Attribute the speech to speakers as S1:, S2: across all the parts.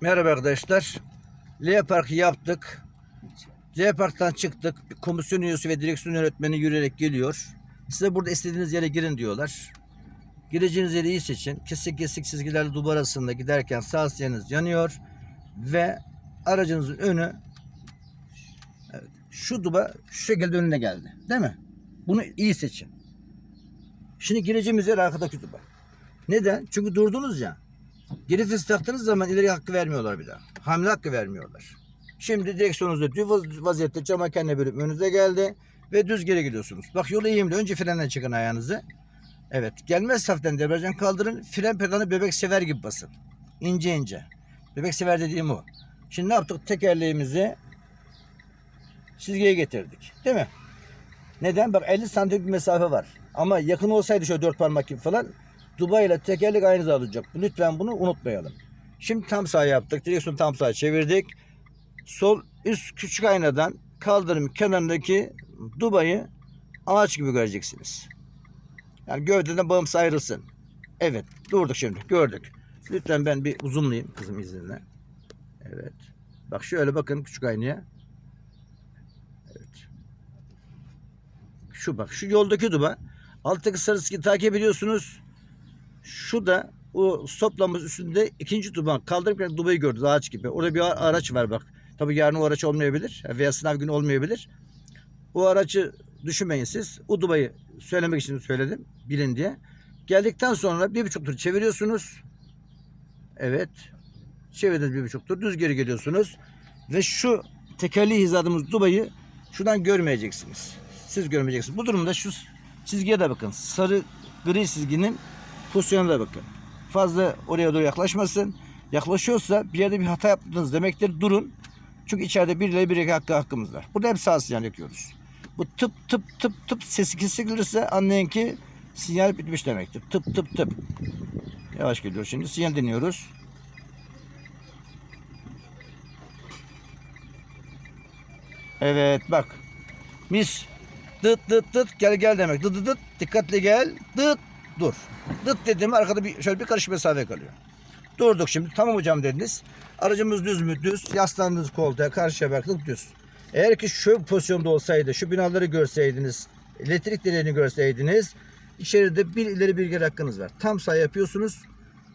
S1: Merhaba arkadaşlar. L Park'ı yaptık. L Park'tan çıktık. Komisyon üyesi ve direksiyon yönetmeni yürüyerek geliyor. Size burada istediğiniz yere girin diyorlar. Gireceğiniz yeri iyi seçin. Kesik kesik çizgilerle duvar arasında giderken sağ sinyaliniz yanıyor. Ve aracınızın önü evet, şu duba şu şekilde önüne geldi. Değil mi? Bunu iyi seçin. Şimdi gireceğimiz yer arkadaki duba. Neden? Çünkü durdunuz ya. Geri vites taktığınız zaman ileri hakkı vermiyorlar bir daha. Hamle hakkı vermiyorlar. Şimdi direksiyonunuzda düz vaz- vaziyette cama kendine bölüp önünüze geldi ve düz geri gidiyorsunuz. Bak yolu eğimli. Önce frenden çıkın ayağınızı. Evet. Gelmez hafiften debriyajdan kaldırın. Fren pedalını bebek sever gibi basın. İnce ince. Bebek sever dediğim o. Şimdi ne yaptık? Tekerleğimizi çizgiye getirdik. Değil mi? Neden? Bak 50 santim bir mesafe var. Ama yakın olsaydı şöyle dört parmak gibi falan Dubai ile tekerlek aynı hizada olacak. Lütfen bunu unutmayalım. Şimdi tam sağ yaptık. Direksiyonu tam sağa çevirdik. Sol üst küçük aynadan kaldırım kenarındaki Dubai'yi ağaç gibi göreceksiniz. Yani gövdeden bağımsız ayrılsın. Evet. Durduk şimdi. Gördük. Lütfen ben bir uzunlayayım kızım izninle. Evet. Bak şöyle bakın küçük aynaya. Evet. Şu bak. Şu yoldaki duba. Alttaki sarı takip ediyorsunuz. Şu da o stop lambası üstünde ikinci duman kaldırırken dubayı gördü ağaç gibi. Orada bir araç var bak. Tabii yarın o araç olmayabilir veya sınav günü olmayabilir. O aracı düşünmeyin siz. O dubayı söylemek için söyledim. Bilin diye. Geldikten sonra bir buçuk tur çeviriyorsunuz. Evet. Çevirdiniz bir buçuk tur. Düz geri geliyorsunuz. Ve şu tekerli hizadığımız dubayı şuradan görmeyeceksiniz. Siz görmeyeceksiniz. Bu durumda şu çizgiye de bakın. Sarı gri çizginin pozisyonuna da bakın. Fazla oraya doğru yaklaşmasın. Yaklaşıyorsa bir yerde bir hata yaptınız demektir. Durun. Çünkü içeride bir ile bir hakkı hakkımız var. Burada hep sağ sinyal yakıyoruz. Bu tıp tıp tıp tıp sesi kesilirse anlayın ki sinyal bitmiş demektir. Tıp tıp tıp. Yavaş geliyor şimdi. Sinyal dinliyoruz. Evet bak. Mis. Dıt dıt dıt gel gel demek. Dıt dıt dıt dikkatli gel. Dıt dur. Dıt dedim arkada bir şöyle bir karış mesafe kalıyor. Durduk şimdi. Tamam hocam dediniz. Aracımız düz mü? Düz. Yaslandınız koltuğa karşıya baktık düz. Eğer ki şu pozisyonda olsaydı, şu binaları görseydiniz, elektrik direğini görseydiniz, içeride bir ileri bir geri hakkınız var. Tam sağ yapıyorsunuz.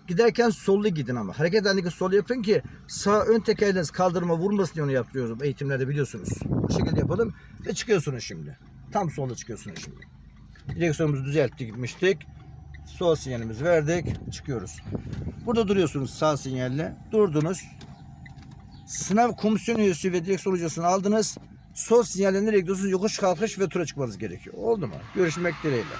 S1: Giderken sollu gidin ama. Hareket halindeki sol yapın ki sağ ön tekerleriniz kaldırma vurmasın diye onu yapıyoruz eğitimlerde biliyorsunuz. Bu şekilde yapalım ve çıkıyorsunuz şimdi. Tam solda çıkıyorsunuz şimdi. Direksiyonumuzu düzelttik gitmiştik. Sol sinyalimizi verdik. Çıkıyoruz. Burada duruyorsunuz sağ sinyalle. Durdunuz. Sınav komisyon üyesi ve direksiyon hocasını aldınız. Sol sinyalle nereye gidiyorsunuz? Yokuş kalkış ve tura çıkmanız gerekiyor. Oldu mu? Görüşmek dileğiyle.